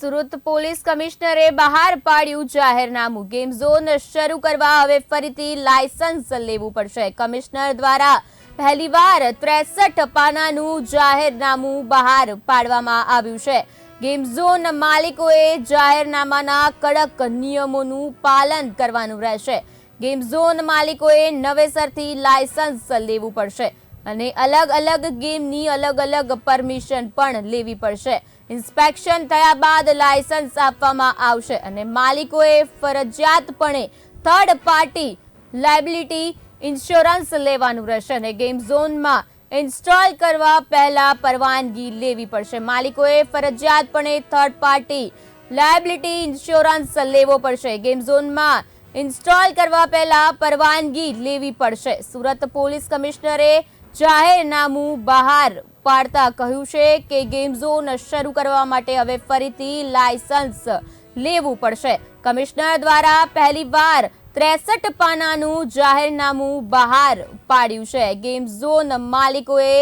Surat police કમિશનરે બહાર પાડ્યું જાહેરનામું. ગેમ ઝોન શરૂ કરવા હવે ફરીથી લાયસન્સ લેવું પડશે. કમિશનર દ્વારા પહેલીવાર ત્રેસઠ પાનાનું જાહેરનામું બહાર પાડવામાં આવ્યું છે. ગેમ ઝોન માલિકોએ જાહેરનામાના કડક નિયમોનું પાલન કરવાનું રહેશે. ગેમ ઝોન માલિકોએ નવેસરથી લાયસન્સ લેવું પડશે. અને અલગ અલગ ગેમની અલગ અલગ પરમિશન પણ લેવી પડશે. ઇન્સ્પેક્શન થયા બાદ લાયસન્સ આપવામાં આવશે અને માલિકોએ ફરજિયાતપણે થર્ડ પાર્ટી લાયબિલિટી ઇન્સ્યોરન્સ લેવાનું રહેશે અને ગેમ ઝોનમાં ઇન્સ્ટોલ કરવા પહેલા પરવાનગી લેવી પડશે. માલિકોએ ફરજિયાતપણે થર્ડ પાર્ટી લાયબિલિટી ઇન્સ્યોરન્સ લેવો પડશે. ગેમ ઝોનમાં ઇન્સ્ટોલ કરવા પહેલા પરવાનગી લેવી પડશે. સુરત પોલીસ કમિશનરે જાહેરનામું બહાર પાડતા કહ્યું છે કે ગેમ ઝોન શરૂ કરવા માટે હવે ફરીથી લાયસન્સ લેવું પડશે. કમિશનર દ્વારા પહેલીવાર ત્રેસઠ પાનાનું જાહેરનામું બહાર પાડ્યું છે. ગેમ ઝોન માલિકોએ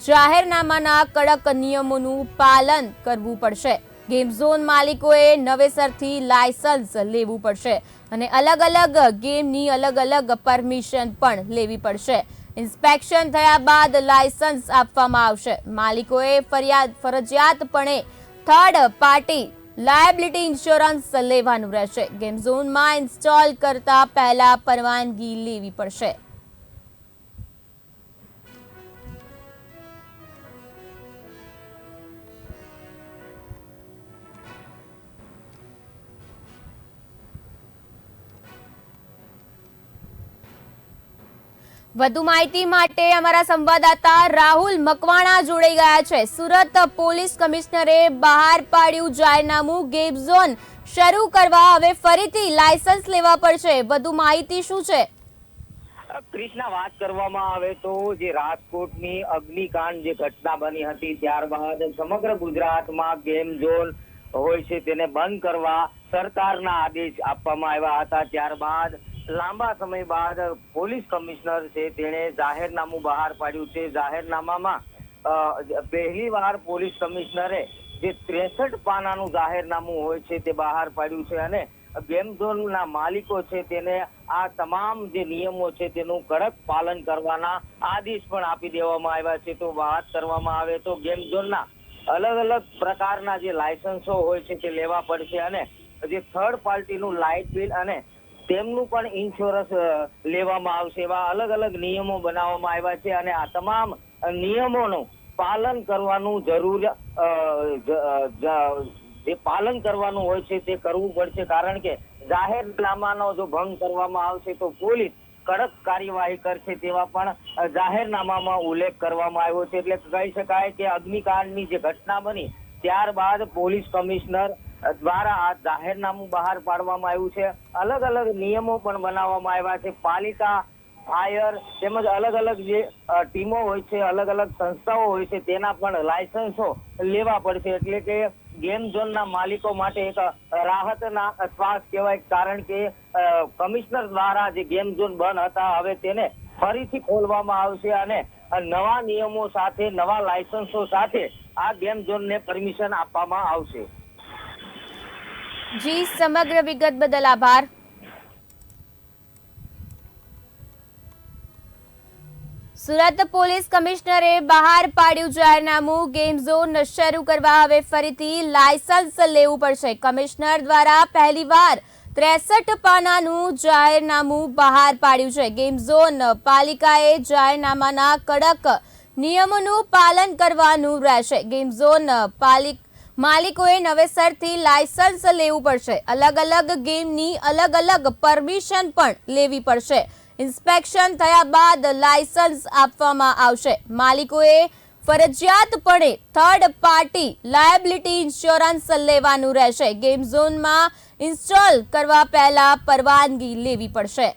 જાહેરનામાના કડક નિયમોનું પાલન કરવું પડશે. ગેમ ઝોન માલિકોએ નવેસરથી લાયસન્સ લેવું પડશે અને અલગ અલગ ગેમની અલગ અલગ પરમિશન પણ લેવી પડશે. ઇન્સ્પેક્શન થયા બાદ લાયસન્સ આપવામાં આવશે. માલિકોએ ફરિયાદ, ફરજિયાતપણે થર્ડ પાર્ટી લાયબિલિટી ઇન્સ્યોરન્સ લેવાનું રહેશે. ગેમ ઝોનમાં ઇન્સ્ટોલ કરતા પહેલા પરવાનગી લેવી પડશે. વધુ માહિતી માટે અમારા સંવાદદાતા રાહુલ મકવાણા જોડાઈ ગયા છે. સુરત પોલીસ કમિશનરે બહાર પાડ્યું જાહેરનામું ગેમ ઝોન શરૂ કરવા. હવે ફરીથી લાયસન્સ લેવા પડશે વધુ માહિતી શું છે? ક્રિષ્ના વાત કરવામાં આવે તો જે રાજકોટની અગ્નિકાંડ જે ઘટના બની હતી ત્યારબાદ સમગ્ર ગુજરાતમાં ગેમ ઝોન હોય છે તેને બંધ કરવા સરકારના આદેશ આપવામાં આવ્યા હતા. ત્યારબાદ લાંબા સમય બાદ પોલીસ કમિશનર છે તેણે જાહેરનામું બહાર પાડ્યું છે. જાહેરનામામાં પહેલી વાર પોલીસ કમિશનરે જે ત્રેસઠ પાનાનું જાહેરનામું હોય છે તે બહાર પાડ્યું છે અને ગેમ ઝોનના માલિકો છે તેને આ તમામ જે નિયમો છે તેનું કડક પાલન કરવાના આદેશ પણ આપી દેવામાં આવ્યા છે. તો વાત કરવામાં આવે તો ગેમ ઝોનના અલગ અલગ પ્રકારના જે લાયસન્સો હોય છે તે લેવા પડશે અને જે થર્ડ પાર્ટીનું લાઇટ બિલ અને તેમનું પણ ઇન્સ્યોરન્સ લેવામાં આવશે એવા અલગ અલગ નિયમો બનાવવામાં આવ્યા છે અને આ તમામ નિયમોનું પાલન કરવાનું જરૂર જ- પાલન કરવાનું હોય છે તે કરવું પડશે. કારણ કે જાહેરનામાનો જો ભંગ કરવામાં આવશે તો પોલીસ કડક કાર્યવાહી કરશે તેવા પણ જાહેરનામામાં ઉલ્લેખ કરવામાં આવ્યો છે. એટલે કહી શકાય કે અગ્નિકાંડની જે ઘટના બની, ત્યારબાદ પોલીસ કમિશનર દ્વારા આ જાહેરનામું બહાર પાડવામાં આવ્યું છે. અલગ અલગ નિયમો પણ બનાવવામાં આવ્યા છે. પાલિકા, ફાયર તેમજ અલગ અલગ જે ટીમો હોય છે, અલગ અલગ સંસ્થાઓ હોય છે, તેના પણ લાયસન્સો લેવા પડશે. એટલે કે ગેમ ઝોનના માલિકો માટે એક રાહતના શ્વાસ કહેવાય. કારણ કે કમિશનર દ્વારા જે ગેમ ઝોન બંધ હતા, હવે તેને ફરીથી ખોલવામાં આવશે અને નવા નિયમો સાથે, નવા લાયસન્સો સાથે આ ગેમ ઝોનને પરમિશન આપવામાં આવશે. જી, સમગ્ર વિગત બદલ આભાર. સુરત પોલીસ કમિશનરે બહાર પાડ્યું જાહેરનામું, ગેમ ઝોન શરૂ કરવા હવે ફરીથી લાયસન્સ લેવું પડશે. કમિશનર દ્વારા પહેલીવાર ત્રેસઠ પાનાનું જાહેરનામું બહાર પાડ્યું છે. ગેમ ઝોન પાલિકાએ જાહેરનામાના કડક નિયમોનું પાલન કરવાનું રહેશે. ગેમ ઝોન પાલિક માલિકોએ નવેસરથી લાયસન્સ લેવું પડશે. અલગ અલગ ગેમની અલગ અલગ પરમિશન પણ લેવી પડશે. ઇન્સ્પેક્શન થયા બાદ લાયસન્સ આપવામાં આવશે. માલિકોએ ફરજિયાતપણે થર્ડ પાર્ટી લાયબિલિટી ઇન્સ્યોરન્સ લેવાનું રહેશે. ગેમ ઝોનમાં ઇન્સ્ટોલ કરવા પહેલા પરવાનગી લેવી પડશે.